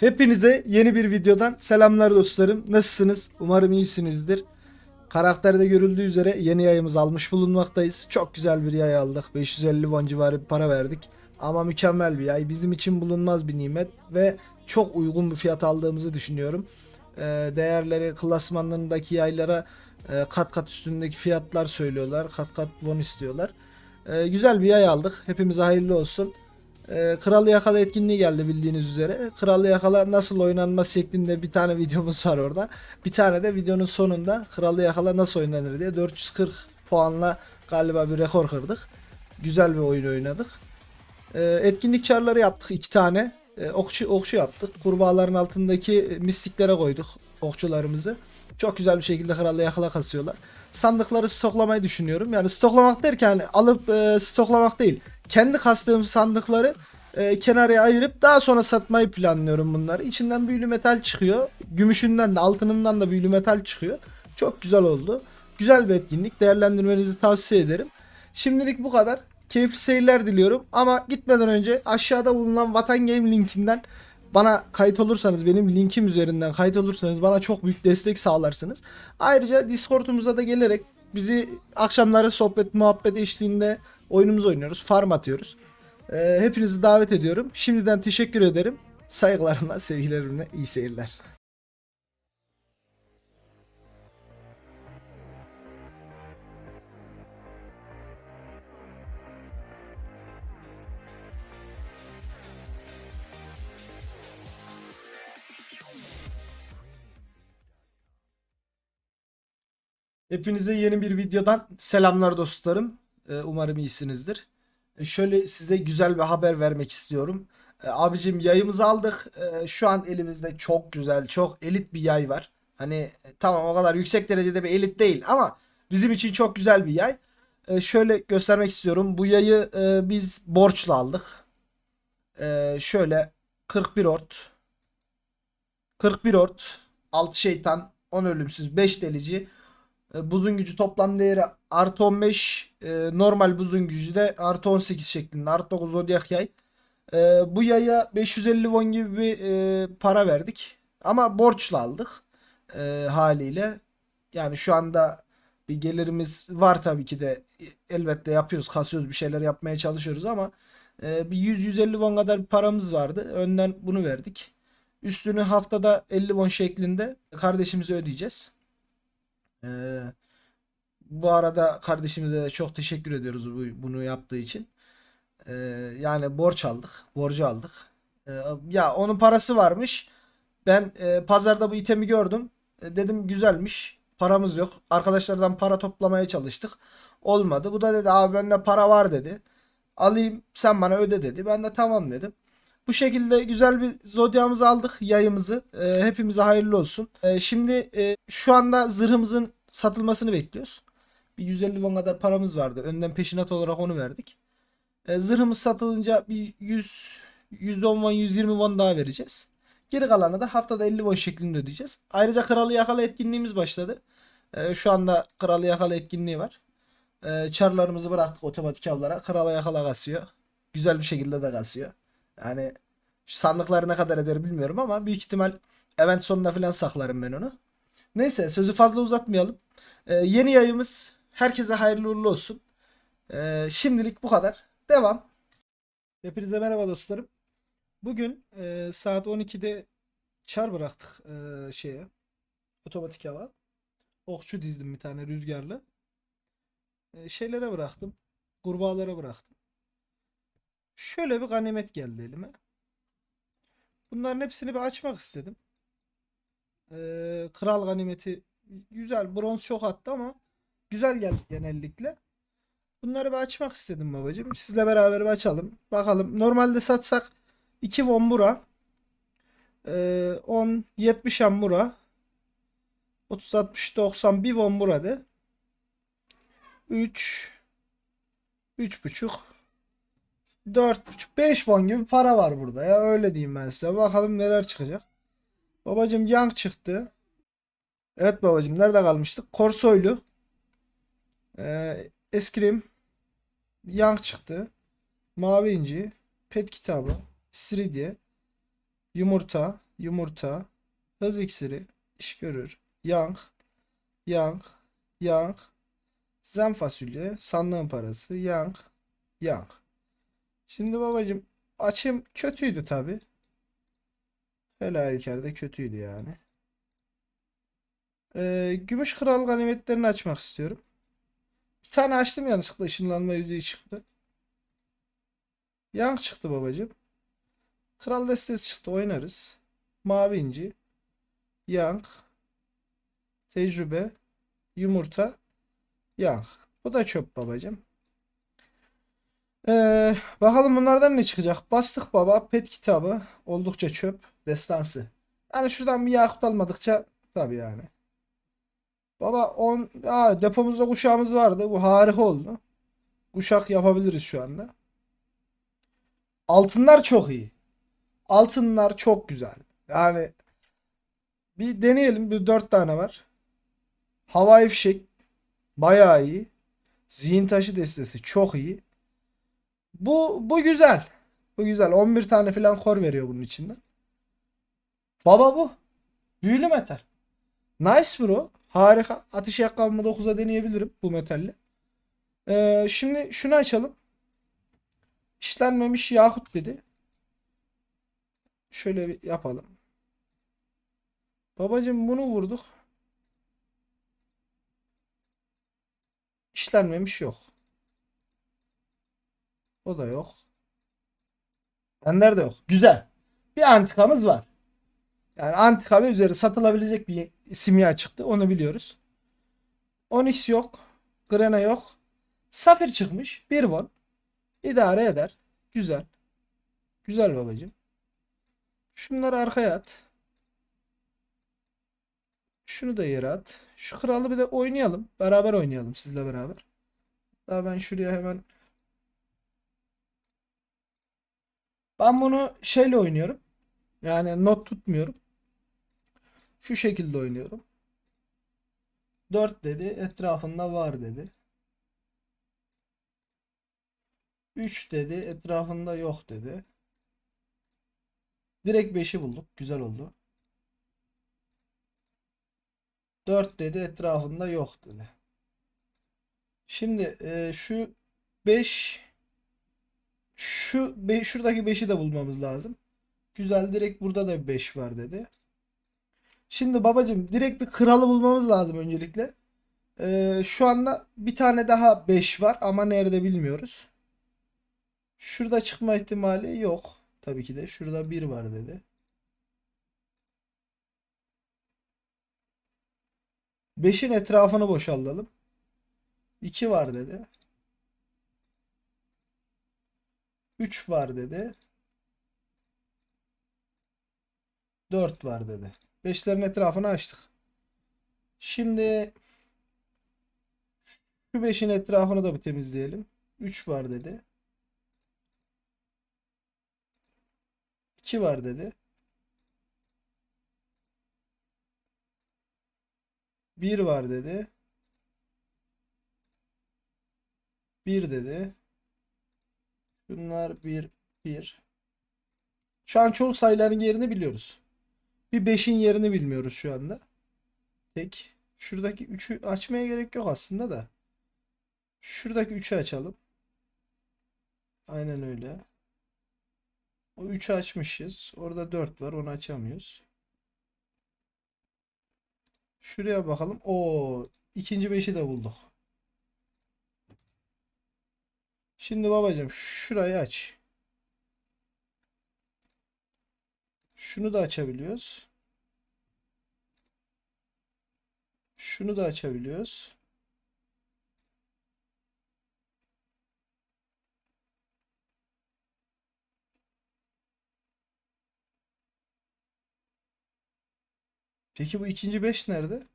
Hepinize yeni bir videodan selamlar dostlarım. Nasılsınız? Umarım iyisinizdir. Karakterde görüldüğü üzere yeni yayımız almış bulunmaktayız. Çok güzel bir yay aldık. 550 won civarı bir para verdik. Ama mükemmel bir yay. Bizim için bulunmaz bir nimet ve çok uygun bir fiyat aldığımızı düşünüyorum. Ee, değerleri klasmanlarındaki yaylara e, kat kat üstündeki fiyatlar söylüyorlar. Kat kat won istiyorlar. Ee, güzel bir yay aldık. Hepimize hayırlı olsun. Ee, Kralı Yakala etkinliği geldi bildiğiniz üzere. Kralı Yakala nasıl oynanması şeklinde bir tane videomuz var orada. Bir tane de videonun sonunda Kralı Yakala nasıl oynanır diye 440 puanla galiba bir rekor kırdık. Güzel bir oyun oynadık. Ee, etkinlik çarları yaptık iki tane. Ee, okçu, okçu yaptık. Kurbağaların altındaki mistiklere koyduk okçularımızı. Çok güzel bir şekilde Kralı Yakala kasıyorlar. Sandıkları stoklamayı düşünüyorum. Yani stoklamak derken alıp e, stoklamak değil kendi kastığım sandıkları e, kenarıya ayırıp daha sonra satmayı planlıyorum bunları. İçinden büyülü metal çıkıyor. Gümüşünden de altınından da büyülü metal çıkıyor. Çok güzel oldu. Güzel bir etkinlik. Değerlendirmenizi tavsiye ederim. Şimdilik bu kadar. Keyifli seyirler diliyorum. Ama gitmeden önce aşağıda bulunan Vatan Game linkinden bana kayıt olursanız benim linkim üzerinden kayıt olursanız bana çok büyük destek sağlarsınız. Ayrıca Discord'umuza da gelerek bizi akşamları sohbet muhabbet eşliğinde oyunumuzu oynuyoruz. Farm atıyoruz. Ee, hepinizi davet ediyorum. Şimdiden teşekkür ederim. Saygılarımla, sevgilerimle iyi seyirler. Hepinize yeni bir videodan selamlar dostlarım. Ee, Umarım iyisinizdir. Şöyle size güzel bir haber vermek istiyorum. E, Abicim yayımızı aldık. E, Şu an elimizde çok güzel, çok elit bir yay var. Hani e, tamam o kadar yüksek derecede bir elit değil ama bizim için çok güzel bir yay. E, Şöyle göstermek istiyorum. Bu yayı biz borçla aldık. Şöyle 41 ort. 41 ort. 6 şeytan. 10 ölümsüz. 5 delici. E, Buzun gücü toplam değeri artı 15. e, normal buzun gücü de artı 18 şeklinde. Artı 9 zodyak yay. E, bu yaya 550 won gibi bir para verdik. Ama borçla aldık. haliyle. Yani şu anda bir gelirimiz var tabii ki de. Elbette yapıyoruz. Kasıyoruz bir şeyler yapmaya çalışıyoruz ama bir 100-150 won kadar bir paramız vardı. Önden bunu verdik. Üstünü haftada 50 won şeklinde kardeşimize ödeyeceğiz. Ee, bu arada kardeşimize de çok teşekkür ediyoruz bu, bunu yaptığı için. Ee, yani borç aldık. Borcu aldık. Ee, ya onun parası varmış. Ben e, pazarda bu itemi gördüm. E, dedim güzelmiş. Paramız yok. Arkadaşlardan para toplamaya çalıştık. Olmadı. Bu da dedi abi bende para var dedi. Alayım sen bana öde dedi. Ben de tamam dedim. Bu şekilde güzel bir zodyamızı aldık yayımızı. Ee, hepimize hayırlı olsun. Ee, şimdi e, şu anda zırhımızın satılmasını bekliyoruz. Bir 150 won kadar paramız vardı. Önden peşinat olarak onu verdik. Ee, zırhımız satılınca bir 100 110 won 120 won daha vereceğiz. Geri kalanı da haftada 50 won şeklinde ödeyeceğiz. Ayrıca Kralı Yakala etkinliğimiz başladı. Ee, şu anda Kralı Yakala etkinliği var. Ee, çarlarımızı bıraktık otomatik avlara. Kralı Yakala kasıyor. Güzel bir şekilde de kasıyor. Yani sandıkları ne kadar eder bilmiyorum ama büyük ihtimal event sonuna falan saklarım ben onu. Neyse sözü fazla uzatmayalım. Ee, yeni yayımız herkese hayırlı uğurlu olsun. Ee, şimdilik bu kadar. Devam. Hepinize merhaba dostlarım. Bugün e, saat 12'de çar bıraktık e, şeye. Otomatik hava. Okçu dizdim bir tane rüzgarlı. E, şeylere bıraktım. Kurbağalara bıraktım. Şöyle bir ganimet geldi elime. Bunların hepsini bir açmak istedim. Ee, kral ganimeti güzel. Bronz çok attı ama güzel geldi genellikle. Bunları bir açmak istedim babacığım. Sizle beraber bir açalım. Bakalım. Normalde satsak 2 won bura. Ee, 10 70 am bura. 30 60 90 1 won burada. 3 3,5 4,5 5 won gibi para var burada ya öyle diyeyim ben size. Bakalım neler çıkacak. Babacım Young çıktı. Evet babacım nerede kalmıştık? Korsoylu. Ee, Eskrim. Young çıktı. Mavi inci. Pet kitabı. Sridye. Yumurta. yumurta, hız iksiri, iş görür, yank, yank, yank, zen fasulye, sandığın parası, yank, yank. Şimdi babacım açım kötüydü tabi. Hele halükarda kötüydü yani. Ee, gümüş kral ganimetlerini açmak istiyorum. Bir tane açtım yanlışlıkla ışınlanma yüzüğü çıktı. Yank çıktı babacım. Kral destesi çıktı oynarız. Mavi inci. Yank. Tecrübe. Yumurta. Yank. Bu da çöp babacım. Ee, bakalım bunlardan ne çıkacak? Bastık baba. Pet kitabı. Oldukça çöp. Destansı. Yani şuradan bir yakut almadıkça tabii yani. Baba 10 Aa, depomuzda kuşağımız vardı. Bu harika oldu. Kuşak yapabiliriz şu anda. Altınlar çok iyi. Altınlar çok güzel. Yani bir deneyelim. Bir dört tane var. Havai fişek bayağı iyi. Zihin taşı destesi çok iyi. Bu bu güzel. Bu güzel. 11 tane falan kor veriyor bunun içinden. Baba bu. Büyülü metal. Nice bro. Harika. Ateş ayakkabımı 9'a deneyebilirim bu metalle. Ee, şimdi şunu açalım. İşlenmemiş yakut dedi. Şöyle bir yapalım. Babacım bunu vurduk. İşlenmemiş yok. O da yok. Ender de yok. Güzel. Bir antikamız var. Yani antika ve üzeri satılabilecek bir simya çıktı. Onu biliyoruz. Onyx yok. Grena yok. Safir çıkmış. Bir won. İdare eder. Güzel. Güzel babacım. Şunları arkaya at. Şunu da yere at. Şu kralı bir de oynayalım. Beraber oynayalım sizle beraber. Daha ben şuraya hemen Ben bunu şeyle oynuyorum. Yani not tutmuyorum. Şu şekilde oynuyorum. 4 dedi. Etrafında var dedi. 3 dedi. Etrafında yok dedi. Direkt 5'i bulduk. Güzel oldu. 4 dedi. Etrafında yok dedi. Şimdi e, şu 5 şu be, şuradaki 5'i de bulmamız lazım. Güzel direkt burada da bir 5 var dedi. Şimdi babacım direkt bir kralı bulmamız lazım öncelikle. Ee, şu anda bir tane daha 5 var ama nerede bilmiyoruz. Şurada çıkma ihtimali yok. Tabii ki de. Şurada 1 var dedi. Beşin etrafını boşaltalım. 2 var dedi. 3 var dedi. 4 var dedi. 5'lerin etrafını açtık. Şimdi şu 5'in etrafını da bir temizleyelim. 3 var dedi. 2 var dedi. 1 var dedi. 1 dedi. Bunlar 1 1. Şu an çoğu sayıların yerini biliyoruz. Bir 5'in yerini bilmiyoruz şu anda. Tek. Şuradaki 3'ü açmaya gerek yok aslında da. Şuradaki 3'ü açalım. Aynen öyle. O 3'ü açmışız. Orada 4 var. Onu açamıyoruz. Şuraya bakalım. O ikinci 5'i de bulduk. Şimdi babacığım şurayı aç. Şunu da açabiliyoruz. Şunu da açabiliyoruz. Peki bu ikinci 5 nerede?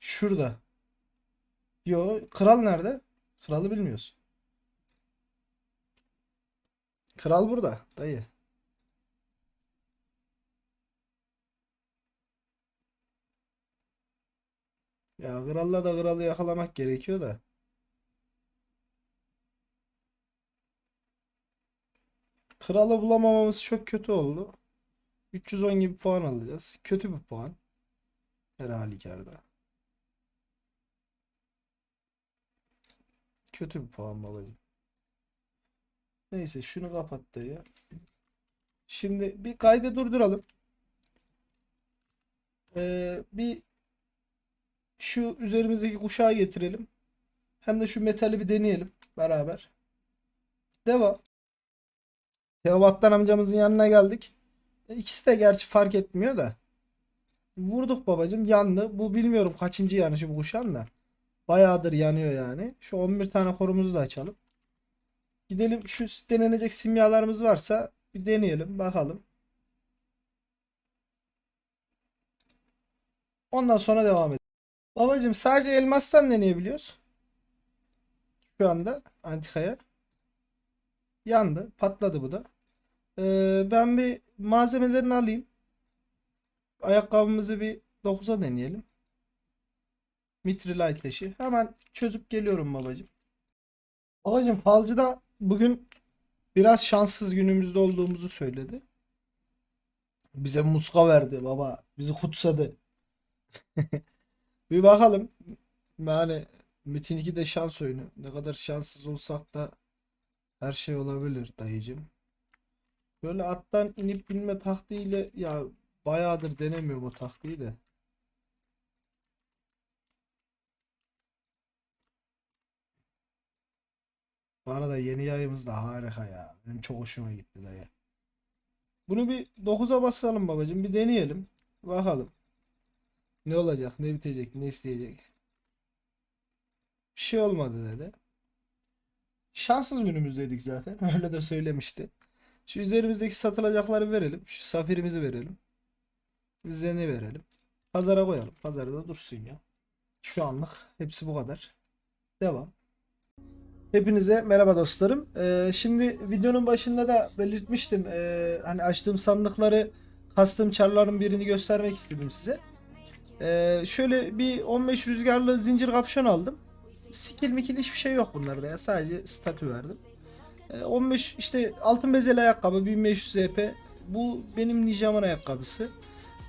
Şurada. Yo, kral nerede? Kralı bilmiyoruz. Kral burada, dayı. Ya kralla da kralı yakalamak gerekiyor da. Kralı bulamamamız çok kötü oldu. 310 gibi puan alacağız. Kötü bir puan. Her halükarda. Kötü bir puan babacığım. Neyse şunu kapat da ya. Şimdi bir kaydı durduralım. Ee, bir şu üzerimizdeki kuşağı getirelim. Hem de şu metali bir deneyelim beraber. Devam. Teobattan amcamızın yanına geldik. E, İkisi de gerçi fark etmiyor da. Vurduk babacım yandı. Bu bilmiyorum kaçıncı yanışı bu kuşağın da. Bayağıdır yanıyor yani. Şu 11 tane korumuzu da açalım. Gidelim şu denenecek simyalarımız varsa bir deneyelim bakalım. Ondan sonra devam edelim. Babacım sadece elmastan deneyebiliyoruz. Şu anda antikaya. Yandı. Patladı bu da. Ee, ben bir malzemelerini alayım. Ayakkabımızı bir 9'a deneyelim. Mitril ateşi. Hemen çözüp geliyorum babacım. Babacım falcı da bugün biraz şanssız günümüzde olduğumuzu söyledi. Bize muska verdi baba. Bizi kutsadı. Bir bakalım. Yani Metin 2'de şans oyunu. Ne kadar şanssız olsak da her şey olabilir dayıcım. Böyle attan inip binme taktiğiyle ya bayağıdır denemiyorum o taktiği de. Arada yeni yayımız da harika ya. Benim çok hoşuma gitti dayı. Bunu bir 9'a basalım babacığım. Bir deneyelim. Bakalım. Ne olacak, ne bitecek, ne isteyecek. Bir şey olmadı dedi. Şanssız günümüzdeydik zaten. Öyle de söylemişti. Şu üzerimizdeki satılacakları verelim. Şu safirimizi verelim. Zeni verelim. Pazara koyalım. Pazarda dursun ya. Şu anlık hepsi bu kadar. Devam. Hepinize merhaba dostlarım. Ee, şimdi videonun başında da belirtmiştim. Ee, hani açtığım sandıkları kastım çarların birini göstermek istedim size. Ee, şöyle bir 15 rüzgarlı zincir kapşon aldım. Skill mikil hiçbir şey yok bunlarda ya. Sadece statü verdim. Ee, 15 işte altın bezeli ayakkabı 1500 EP. Bu benim Ninjam'ın ayakkabısı.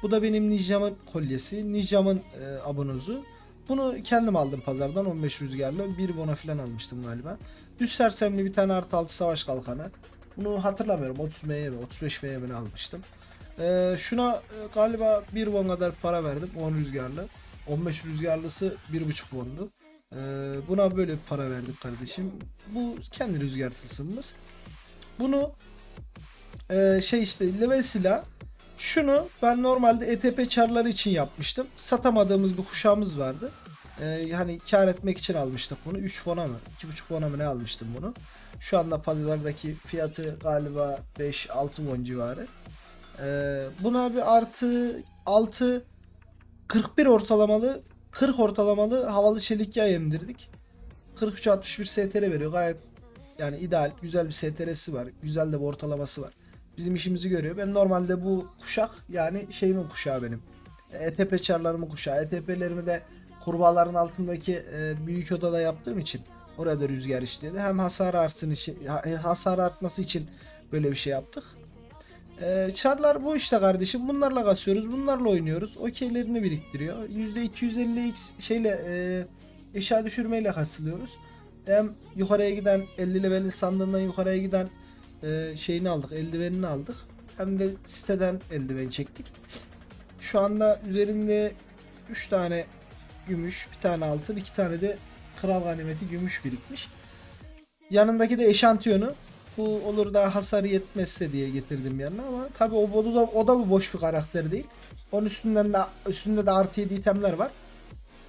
Bu da benim Ninjam'ın kolyesi. Ninjam'ın e, abonozu. Bunu kendim aldım pazardan 15 rüzgarlı. Bir bona falan almıştım galiba. Düz sersemli bir tane artı altı savaş kalkanı. Bunu hatırlamıyorum 30 M'ye mi 35 M'ye mi ne almıştım. Ee, şuna e, galiba 1 won kadar para verdim 10 rüzgarlı. 15 rüzgarlısı 1.5 wondu. Ee, buna böyle para verdik kardeşim. Bu kendi rüzgar tılsımımız. Bunu e, şey işte level silah şunu ben normalde ETP çarları için yapmıştım. Satamadığımız bir kuşağımız vardı. Ee, hani kar etmek için almıştık bunu. 3 fona mı? 2.5 fona mı ne almıştım bunu. Şu anda pazarlardaki fiyatı galiba 5-6 won civarı. Ee, buna bir artı 6 41 ortalamalı 40 ortalamalı havalı çelik yay emdirdik. 43-61 STR veriyor. Gayet yani ideal güzel bir STR'si var. Güzel de bir ortalaması var. Bizim işimizi görüyor. Ben normalde bu kuşak yani şeyimin kuşağı benim. ETP çarlarımın kuşağı. ETP'lerimi de kurbağaların altındaki e, büyük odada yaptığım için orada rüzgar işledi. Hem hasar artsın için hasar artması için böyle bir şey yaptık. Ee, çarlar bu işte kardeşim. Bunlarla kasıyoruz. Bunlarla oynuyoruz. Okeylerini biriktiriyor. %250x şeyle e, eşya düşürmeyle kasılıyoruz. Hem yukarıya giden 50 levelin sandığından yukarıya giden e, şeyini aldık. Eldivenini aldık. Hem de siteden eldiven çektik. Şu anda üzerinde 3 tane gümüş, bir tane altın, iki tane de kral ganimeti gümüş birikmiş. Yanındaki de eşantiyonu bu olur da hasarı yetmezse diye getirdim yanına ama tabi o, o da o da bu boş bir karakter değil. Onun üstünden de üstünde de artı 7 itemler var.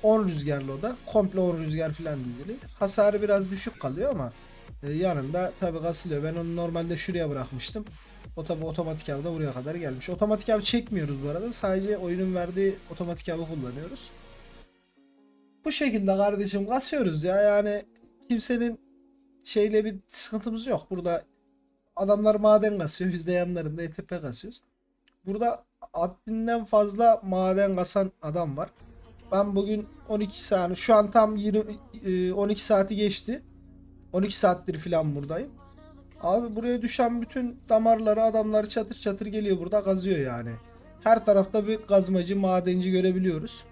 10 rüzgarlı o da. Komple 10 rüzgar falan dizili. Hasarı biraz düşük kalıyor ama e, yanında tabi kasılıyor. Ben onu normalde şuraya bırakmıştım. O tabi otomatik avda buraya kadar gelmiş. Otomatik av çekmiyoruz bu arada. Sadece oyunun verdiği otomatik avı kullanıyoruz. Bu şekilde kardeşim kasıyoruz ya. Yani kimsenin şeyle bir sıkıntımız yok. Burada adamlar maden kasıyor. Biz de yanlarında ETP kasıyoruz. Burada haddinden fazla maden kasan adam var. Ben bugün 12 saat şu an tam 20 e, 12 saati geçti. 12 saattir filan buradayım. Abi buraya düşen bütün damarları adamlar çatır çatır geliyor burada kazıyor yani. Her tarafta bir kazmacı madenci görebiliyoruz.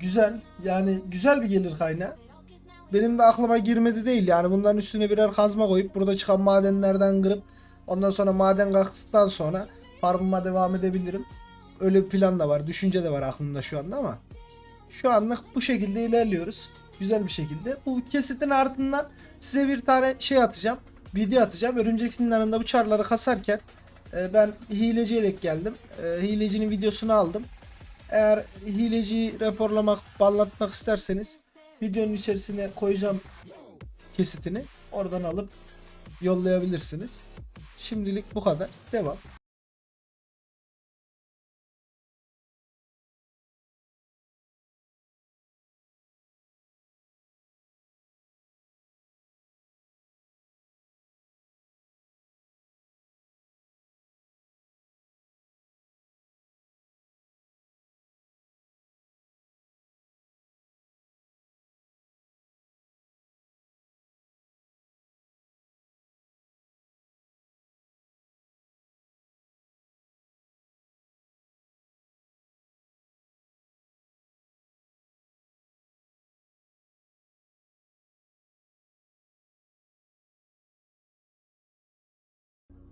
Güzel yani güzel bir gelir kaynağı. Benim de aklıma girmedi değil yani bunların üstüne birer kazma koyup burada çıkan madenlerden kırıp ondan sonra maden kalktıktan sonra farmıma devam edebilirim. Öyle bir plan da var, düşünce de var aklımda şu anda ama şu anlık bu şekilde ilerliyoruz. Güzel bir şekilde. Bu kesitin ardından size bir tane şey atacağım. Video atacağım. Örümcek yanında bu çarları kasarken e, ben hileciye denk geldim. E, hilecinin videosunu aldım. Eğer hileciyi raporlamak, banlatmak isterseniz videonun içerisine koyacağım kesitini. Oradan alıp yollayabilirsiniz. Şimdilik bu kadar. Devam.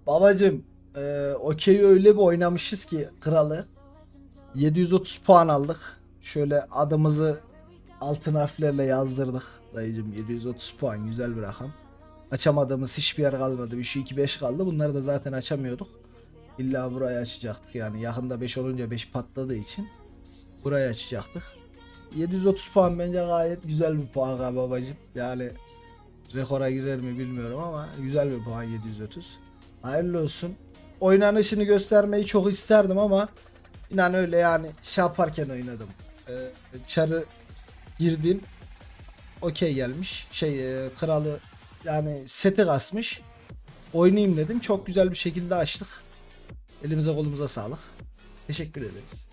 Babacım e, okey öyle bir oynamışız ki kralı. 730 puan aldık. Şöyle adımızı altın harflerle yazdırdık. Dayıcım 730 puan güzel bir rakam. Açamadığımız hiçbir yer kalmadı. 3 2 5 kaldı. Bunları da zaten açamıyorduk. İlla burayı açacaktık yani. Yakında 5 olunca 5 patladığı için burayı açacaktık. 730 puan bence gayet güzel bir puan babacım. Yani rekora girer mi bilmiyorum ama güzel bir puan 730. Hayırlı olsun. Oynanışını göstermeyi çok isterdim ama inan öyle yani şey yaparken oynadım. Ee, çarı girdim. Okey gelmiş. Şey e, kralı yani seti kasmış. Oynayayım dedim. Çok güzel bir şekilde açtık. Elimize kolumuza sağlık. Teşekkür ederiz.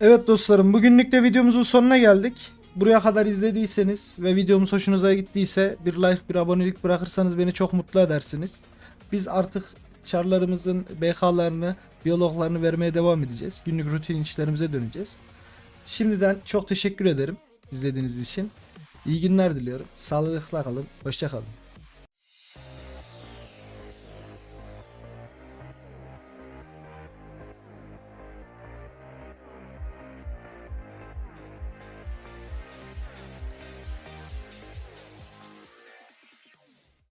Evet dostlarım bugünlük de videomuzun sonuna geldik. Buraya kadar izlediyseniz ve videomuz hoşunuza gittiyse bir like bir abonelik bırakırsanız beni çok mutlu edersiniz. Biz artık çarlarımızın BK'larını, biyologlarını vermeye devam edeceğiz. Günlük rutin işlerimize döneceğiz. Şimdiden çok teşekkür ederim izlediğiniz için. İyi günler diliyorum. Sağlıkla kalın. Hoşça kalın.